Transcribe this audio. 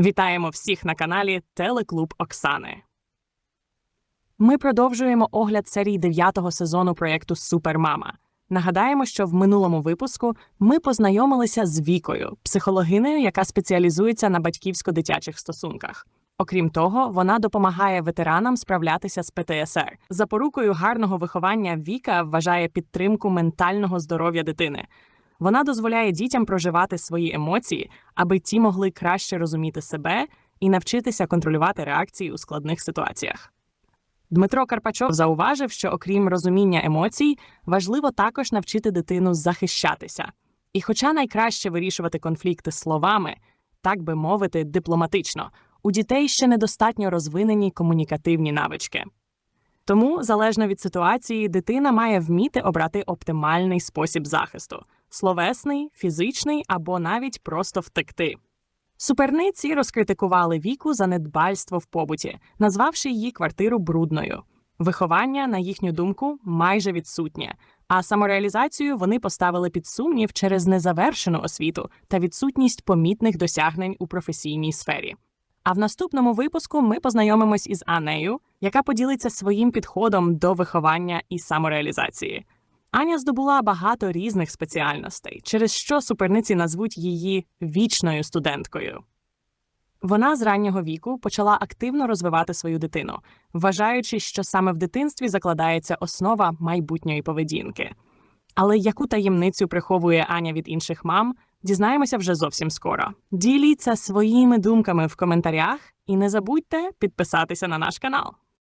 Вітаємо всіх на каналі Телеклуб Оксани. Ми продовжуємо огляд серії дев'ятого сезону проєкту Супермама. Нагадаємо, що в минулому випуску ми познайомилися з Вікою, психологинею, яка спеціалізується на батьківсько-дитячих стосунках. Окрім того, вона допомагає ветеранам справлятися з ПТСР. Запорукою гарного виховання Віка вважає підтримку ментального здоров'я дитини. Вона дозволяє дітям проживати свої емоції, аби ті могли краще розуміти себе і навчитися контролювати реакції у складних ситуаціях. Дмитро Карпачов зауважив, що окрім розуміння емоцій, важливо також навчити дитину захищатися. І, хоча найкраще вирішувати конфлікти словами, так би мовити, дипломатично, у дітей ще недостатньо розвинені комунікативні навички. Тому, залежно від ситуації, дитина має вміти обрати оптимальний спосіб захисту словесний, фізичний або навіть просто втекти. Суперниці розкритикували віку за недбальство в побуті, назвавши її квартиру брудною. Виховання, на їхню думку, майже відсутнє, а самореалізацію вони поставили під сумнів через незавершену освіту та відсутність помітних досягнень у професійній сфері. А в наступному випуску ми познайомимось із Анею, яка поділиться своїм підходом до виховання і самореалізації. Аня здобула багато різних спеціальностей, через що суперниці назвуть її вічною студенткою. Вона з раннього віку почала активно розвивати свою дитину, вважаючи, що саме в дитинстві закладається основа майбутньої поведінки. Але яку таємницю приховує Аня від інших мам, дізнаємося вже зовсім скоро. Діліться своїми думками в коментарях і не забудьте підписатися на наш канал.